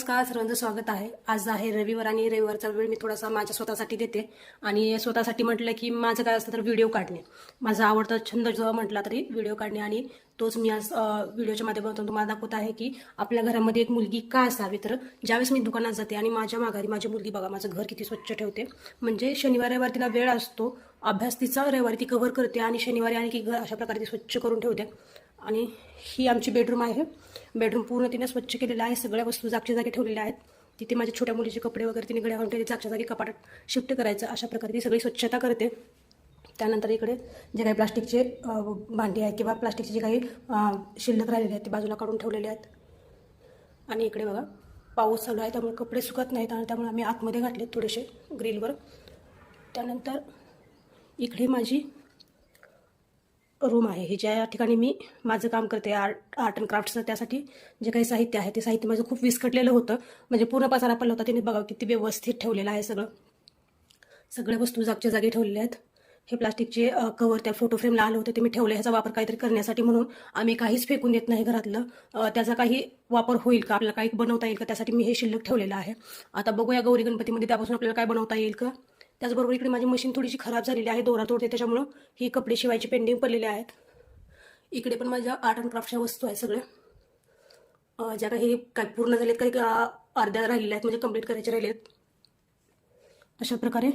नमस्कार सर्वांचं स्वागत आहे. आज आहे रविवार आणि रविवारचा वेळ मी थोडासा माझ्या स्वतःसाठी देते. आणि स्वतःसाठी म्हटलं की माझं काय असतं तर व्हिडिओ काढणे. माझा आवडता छंद जो म्हटला तरी व्हिडिओ काढणे. आणि तोच मी आज व्हिडिओच्या माध्यमातून तुम्हाला दाखवत आहे की आपल्या घरामध्ये एक मुलगी का असावी? तर ज्यावेळेस मी दुकानात जाते आणि माझ्या माघारी माझी मुलगी बघा माझं घर किती स्वच्छ ठेवते. म्हणजे शनिवार रविवार तिला वेळ असतो. अभ्यास तिचा रविवारी ती कव्हर करते आणि शनिवारी आणि की घर अशा प्रकारे ती स्वच्छ करून ठेवते. आणि ही आमची बेडरूम आहे. बेडरूम पूर्ण तिने स्वच्छ केलेलं आहे. सगळ्या वस्तू जागच्या जागी ठेवलेल्या आहेत. तिथे माझ्या छोट्या मुलीचे कपडे वगैरे तिने गड्या घालून ठेवले. जागच्या जागी कपाटात शिफ्ट करायचं. अशा प्रकारे ती सगळी स्वच्छता करते. त्यानंतर इकडे जे काही प्लास्टिकचे भांडी आहेत किंवा प्लास्टिकचे जे काही शिल्लक राहिलेले आहेत ते बाजूला काढून ठेवलेले आहेत. आणि इकडे बघा पाऊस चालू आहे. त्यामुळे कपडे सुकत नाहीत आणि त्यामुळे आम्ही आतमध्ये घातले थोडेसे ग्रिलवर. त्यानंतर इकडे माझी रूम आहे. हे ज्या ठिकाणी मी माझं काम करते आर्ट आर्ट अँड क्राफ्टचं त्यासाठी जे काही साहित्य आहे ते साहित्य माझं खूप विस्कटलेलं होतं. म्हणजे पूर्ण पसारा पडला होता. तिने बघावं किती व्यवस्थित ठेवलेलं आहे सगळं. सगळ्या वस्तू जागच्या जागी ठेवलेल्या आहेत. हे प्लास्टिकचे कवर त्या फोटो फ्रेमला आलं होतं. ते मी ठेवलं. ह्याचा वापर काहीतरी करण्यासाठी म्हणून आम्ही काहीच फेकून देत नाही घरातलं. त्याचा काही वापर होईल का? आपल्याला काही बनवता येईल का? त्यासाठी मी हे शिल्लक ठेवलेलं आहे. आता बघूया गौरी गणपतीमध्ये त्यापासून आपल्याला काय बनवता येईल का? त्याचबरोबर इकडे माझी मशीन थोडीशी खराब झालेली आहे दोरा तोडते त्याच्यामुळं ही कपडे शिवायची पेंडिंग पडलेले आहेत. इकडे पण माझ्या आर्ट अँड क्राफ्टच्या वस्तू आहेत सगळ्या. ज्या काही काही पूर्ण झालेत काही अर्ध्या राहिलेल्या आहेत म्हणजे कंप्लीट करायच्या राहिले आहेत अशा प्रकारे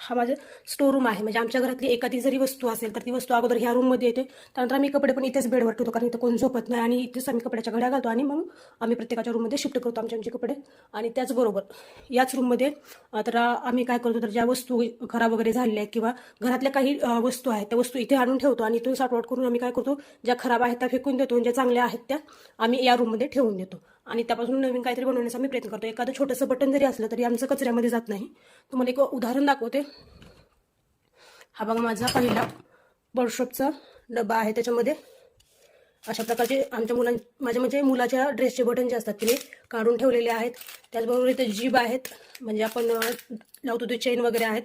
हा माझं स्टोर रूम आहे. म्हणजे आमच्या घरातली एखादी जरी वस्तू असेल तर ती वस्तू अगोदर ह्या रूममध्ये येते. त्यानंतर आम्ही कपडे पण इथेच बेडवर ठेवतो कारण इथं कोण झोपत नाही आणि इथेच आम्ही कपड्याच्या घड्या घालतो आणि मग आम्ही प्रत्येकाच्या रूममध्ये शिफ्ट करतो आमचे आमचे कपडे. आणि त्याचबरोबर याच रूममध्ये तर आम्ही काय करतो तर ज्या वस्तू खराब वगैरे झालेल्या आहेत किंवा घरातल्या काही वस्तू आहेत त्या वस्तू इथे आणून ठेवतो आणि इथून साठवट करून आम्ही काय करतो ज्या खराब आहेत त्या फेकून देतो आणि ज्या चांगल्या आहेत त्या आम्ही या रूममध्ये ठेवून देतो. आणि त्यापासून नवीन काहीतरी बनवण्याचा मी प्रयत्न करतो एखादं छोटंसं बटन जरी असलं तरी आमचं कचऱ्यामध्ये जात नाही. तुम्हाला एक उदाहरण दाखवते. हा बघा माझा पहिला बर्डशॉपचा डबा आहे त्याच्यामध्ये. अशा प्रकारचे आमच्या मुलां माझ्या म्हणजे मुलाच्या ड्रेसचे बटन जे असतात ते काढून ठेवलेले आहेत. त्याचबरोबर इथे जीब आहेत. म्हणजे आपण लावतो ते चेन वगैरे आहेत.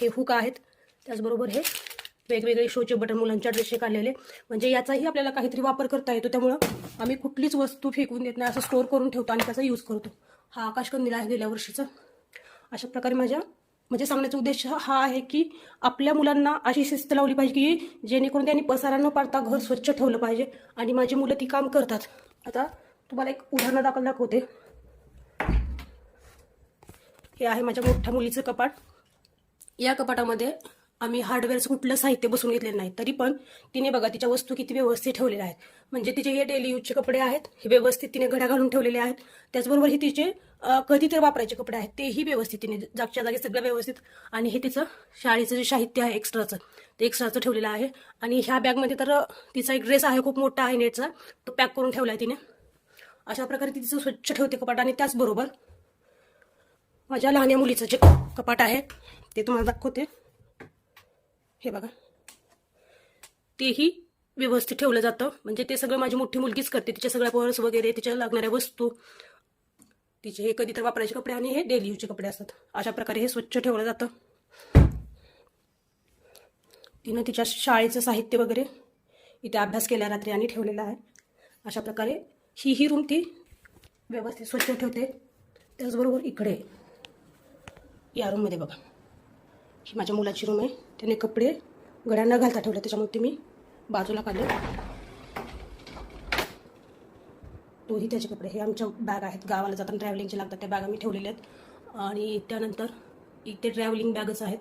हे हुक आहेत. त्याचबरोबर हे वेगवेगळे शोचे बटन मुलांच्या ड्रेसचे काढलेले म्हणजे याचाही आपल्याला काहीतरी वापर करता येतो. त्यामुळं आम्ही कुठलीच वस्तू फेकून देत नाही. असं स्टोअर करून ठेवतो आणि त्याचा यूज करतो. हा आकाशकंदील आहे गेल्या वर्षीचा. अशा प्रकारे माझ्या म्हणजे सांगण्याचा उद्देश हा आहे की आपल्या मुलांना अशी शिस्त लावली पाहिजे की जेणेकरून त्यांनी पसारा न पाडता घर स्वच्छ ठेवलं पाहिजे. आणि माझी मुलं ती काम करतात. आता तुम्हाला एक उदाहरण दाखल दाखवते. हे आहे माझ्या मोठ्या मुलीचं कपाट. या कपाटामध्ये आम्ही हार्डवेअरचं कुठलं साहित्य बसून घेतलेलं नाही. तरी पण तिने बघा तिच्या वस्तू किती व्यवस्थित ठेवलेल्या आहेत. म्हणजे तिचे हे डेली यूजचे कपडे आहेत हे व्यवस्थित तिने घड्या घालून ठेवलेले आहेत. त्याचबरोबर हे तिचे कधीतरी कधी तर वापरायचे कपडे आहेत. तेही व्यवस्थित तिने जागच्या जागी सगळं व्यवस्थित. आणि हे तिचं शाळेचं जे साहित्य आहे एक्स्ट्राचं ते एक्स्ट्राचं ठेवलेलं आहे. आणि ह्या बॅगमध्ये तर तिचा एक ड्रेस आहे खूप मोठा आहे नेटचा. तो पॅक करून ठेवला आहे तिने. अशा प्रकारे ती तिचं स्वच्छ ठेवते कपाट. आणि त्याचबरोबर माझ्या लहान्या मुलीचं जे कपाट आहे ते तुम्हाला दाखवते. हे बघा. तेही व्यवस्थित ठेवलं जातं. म्हणजे ते सगळं माझी मोठी मुलगीच करते. तिच्या सगळ्या पर्स वगैरे तिच्या लागणाऱ्या वस्तू. तिचे हे कधी तर वापरायचे कपडे आणि हे डेली यूजचे कपडे असतात. अशा प्रकारे हे स्वच्छ ठेवलं जातं. तिनं तिच्या शाळेचं साहित्य वगैरे इथे अभ्यास केला रात्री आणि ठेवलेला आहे. अशा प्रकारे ही ही रूम ती व्यवस्थित स्वच्छ ठेवते. त्याचबरोबर इकडे या रूममध्ये बघा. ही माझ्या मुलाची रूम आहे. त्याने कपडे गड्या न घालता ठेवले त्याच्यामुळे ते मी बाजूला काढले. तोही त्याचे कपडे. हे आमच्या बॅग आहेत. गावाला जाताना ट्रॅव्हलिंगचे लागतात. त्या बॅगा मी ठेवलेल्या आहेत. आणि त्यानंतर इथे ट्रॅव्हलिंग बॅगच आहेत.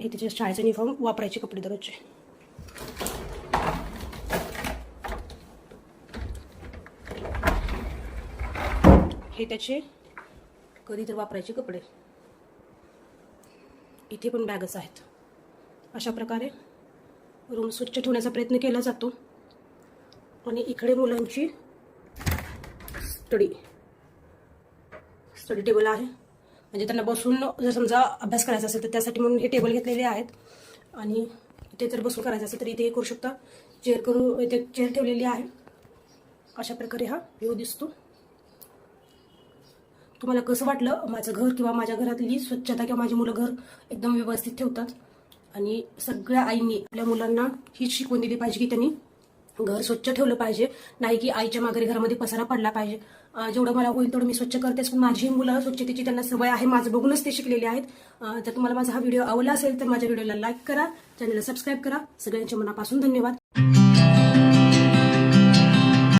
हे त्याचे शाळेचे युनिफॉर्म वापरायचे कपडे दररोजचे. हे त्याचे कधी तर वापरायचे कपडे. इथे पण बॅगच आहेत. अशा प्रकारे रूम स्वच्छ ठेवण्याचा प्रयत्न केला जातो. आणि इकडे मुलांची स्टडी स्टडी टेबल आहे. म्हणजे त्यांना बसून जर समजा अभ्यास करायचा असेल तर त्यासाठी म्हणून हे टेबल घेतलेले आहेत. आणि इथे जर बसून करायचं असेल तर इथे हे करू शकता. चेअर करू इथे चेअर ठेवलेली आहे. अशा प्रकारे हा व्ह्यू दिसतो. तुम्हाला कसं वाटलं? माझं घर किंवा माझ्या घरातली स्वच्छता किंवा माझी मुलं घर एकदम व्यवस्थित ठेवतात. आणि सगळ्या आईंनी आपल्या मुलांना हीच शिकवून दिली पाहिजे की त्यांनी घर स्वच्छ ठेवलं पाहिजे नाही की आईच्या माघारी घरामध्ये पसारा पडला पाहिजे. जेवढं मला होईल तेवढं मी स्वच्छ करतेच पण माझी मुलं स्वच्छतेची त्यांना सवय आहे माझं बघूनच ते शिकलेले आहेत. तर तुम्हाला माझा हा व्हिडिओ आवडला असेल तर माझ्या व्हिडिओला लाईक करा चॅनलला सबस्क्राईब करा. सगळ्यांच्या मनापासून धन्यवाद.